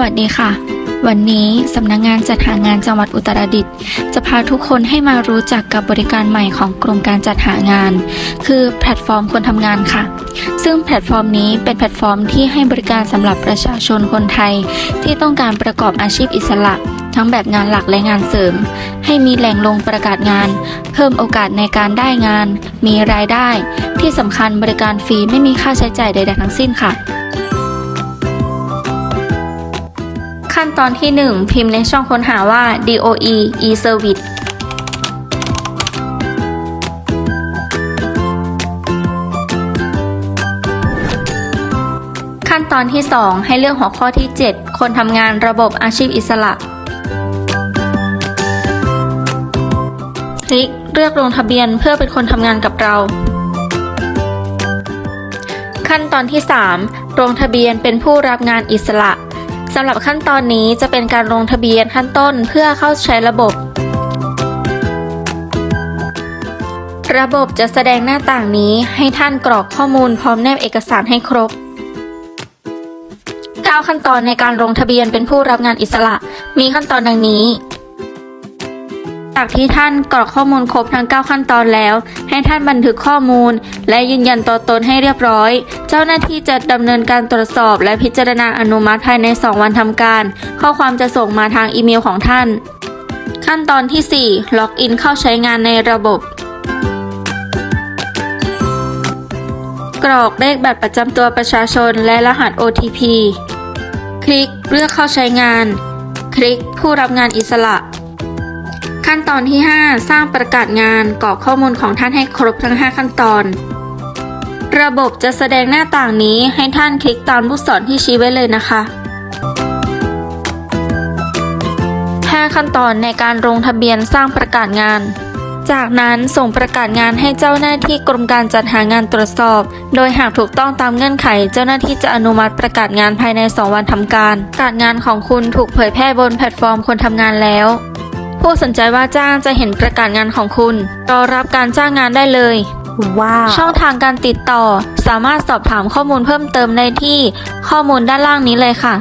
วัสดีค่ะ วันนี้สำนักงงานจัดหางานจังหวัดอุตรดิตถ์จะพาทุกคนให้มารู้จักกับบริการใหม่ของกรมการจัดหางาน คือแพลตฟอร์มคนทำงานค่ะ ซึ่งแพลตฟอร์มนี้เป็นแพลตฟอร์มที่ให้บริการสำหรับประชาชนคนไทย ที่ต้องการประกอบอาชีพอิสระ ทั้งแบบงานหลักและงานเสริม ให้มีแหล่งลงประกาศงาน เพิ่มโอกาสในการได้งาน มีรายได้ ที่สำคัญบริการฟรีไม่มีค่าใช้จ่ายใดๆทั้งสิ้นค่ะ ขั้นตอนที่ 1 พิมพ์ในช่องค้นหาว่า DOE e-service ขั้นตอนที่ 2 ให้เลือกหัวข้อที่ 7 คนทำงานระบบอาชีพอิสระ คลิกเลือกลงทะเบียนเพื่อเป็นคนทำงานกับเรา ขั้นตอนที่ 3 ลงทะเบียนเป็นผู้รับงานอิสระ สำหรับขั้นตอนนี้จะเป็นการลงทะเบียนขั้นต้นเพื่อเข้าใช้ระบบ ระบบจะแสดงหน้าต่างนี้ให้ท่านกรอกข้อมูลพร้อมแนบเอกสารให้ครบ 9 ขั้นตอนในการลงทะเบียนเป็นผู้รับงานอิสระ มีขั้นตอนดังนี้ จากที่ท่านกรอกข้อมูลครบทั้ง 9 ขั้นตอนแล้ว ให้ท่านบันทึกข้อมูล และยืนยันตัวตนให้เรียบร้อย เจ้าหน้าที่จะดำเนินการตรวจสอบและพิจารณาอนุมัติภายใน 2 วันทำการ ข้อความจะส่งมาทางอีเมลของท่าน ขั้นตอนที่ 4 ล็อกอินเข้าใช้งานในระบบกรอกเลขบัตรประจำตัวประชาชนและรหัส OTP คลิกเลือกเข้าใช้งาน คลิกผู้รับงานอิสระ ขั้นตอนที่ 5 สร้างประกาศงานกรอกข้อมูลของท่านให้ครบทั้ง 5 ขั้นตอน ระบบจะแสดงหน้าต่างนี้ให้ท่านคลิกตามลูกศรที่ชี้ไว้เลยนะคะ5ขั้นตอนในการลงทะเบียนสร้างประกาศงาน จากนั้นส่งประกาศงานให้เจ้าหน้าที่กรมการจัดหางานตรวจสอบ โดยหากถูกต้องตามเงื่อนไข เจ้าหน้าที่จะอนุมัติประกาศงานภายใน 2 วันทำการ ประการงานของคุณถูกเผยแพร่บนแพลตฟอร์มคนทำงานแล้ว ผู้สนใจว่าจ้างจะเห็นประกาศงานของคุณ รอรับการจ้างงานได้เลย ว้าว ช่องทางการติดต่อ สามารถสอบถามข้อมูลเพิ่มเติมได้ที่ข้อมูลด้านล่างนี้เลยค่ะ